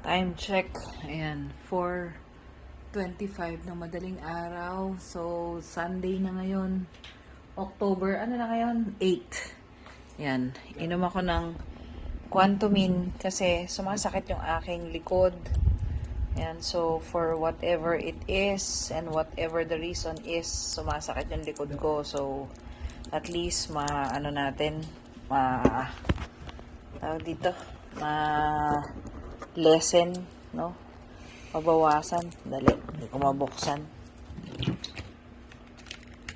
Time check. Ayan, 4.25 ng madaling araw. So, Sunday na ngayon. October, ano na ngayon? 8. Ayan, inom ako ng Quantumin kasi sumasakit yung aking likod. Ayan, so for whatever it is and whatever the reason is, sumasakit yung likod ko. So, at least ma, ano natin, ma, tawag dito, ma, lessen, no? Mabawasan. Dali, hindi ko mabuksan.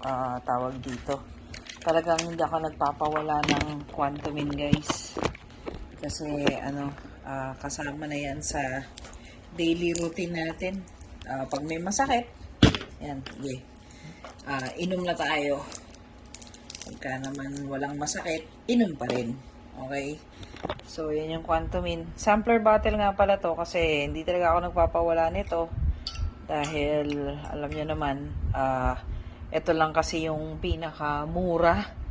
Ah, tawag dito. Talagang hindi ako nagpapawala ng Quantumin, guys. Kasi, ano, ah, kasama na yan sa daily routine natin. Ah, pag may masakit, yan, sige. Ah, inom na tayo. Pagka naman walang masakit, inom pa rin. Okay? So, yan yung Quantumin. Sampler bottle nga pala to kasi hindi talaga ako nagpapawala nito. Dahil, alam niyo naman, ah, ito lang kasi yung pinakamura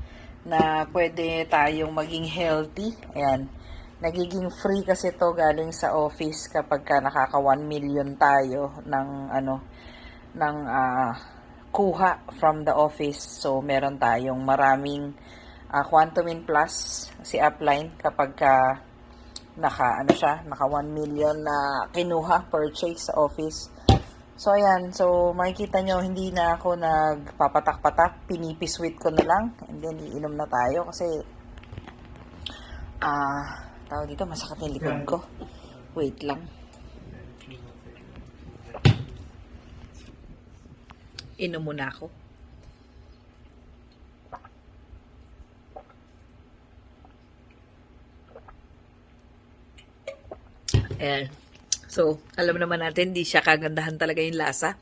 na pwede tayong maging healthy. Ayan. Nagiging free kasi to galing sa office kapag ka nakaka 1 million tayo ng ano ng ah, kuha from the office. So meron tayong maraming ah, Quantumin Plus si Upline kapag ka naka ano siya, naka 1 million na kinuha purchase sa office. So ayan, so makikita nyo hindi na ako nagpapatak-patak, pinipisweet ko na lang and then iinom na tayo kasi ah tawag dito masakit yung likod ko. Wait lang. Inom muna ako. Ayan. So, alam naman natin, di siya kagandahan talaga yung lasa.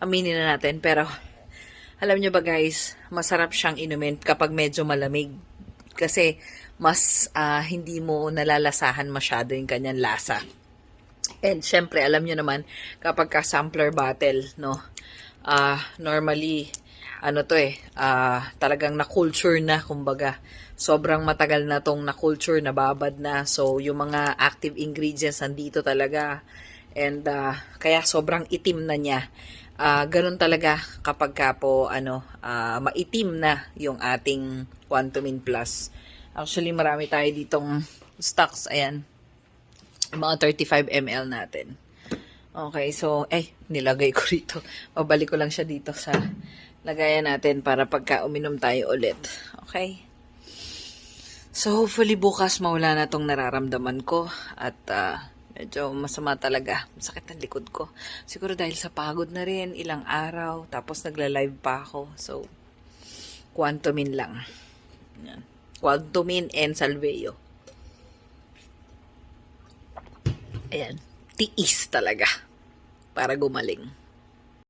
Aminin na natin. Pero, alam nyo ba guys, masarap siyang inumin kapag medyo malamig. Kasi, mas ah, hindi mo nalalasahan masyado yung kanyang lasa. And, syempre, alam nyo naman, kapag ka sampler bottle, no, ah normally, ano to eh, ah, talagang na-culture na, kumbaga. Sobrang matagal na tong na-culture, nababad na. So, yung mga active ingredients nandito talaga. And, ah, kaya sobrang itim na niya. Ah, ganun talaga kapag ka po, ano, ah, maitim na yung ating Quantumin Plus. Actually, marami tayo ditong stocks. Ayan. Mga 35 ml natin. Okay, so, eh, nilagay ko rito. Babalik ko lang siya dito sa lagayan natin para pagka uminom tayo ulit. Okay? So, hopefully bukas mawala na tong nararamdaman ko at ah, medyo masama talaga. Masakit ang likod ko. Siguro dahil sa pagod na rin, ilang araw, tapos nagla-live pa ako. So, Quantumin lang. Yan. Quantumin and Salveo. Ayan. Tiis talaga para gumaling.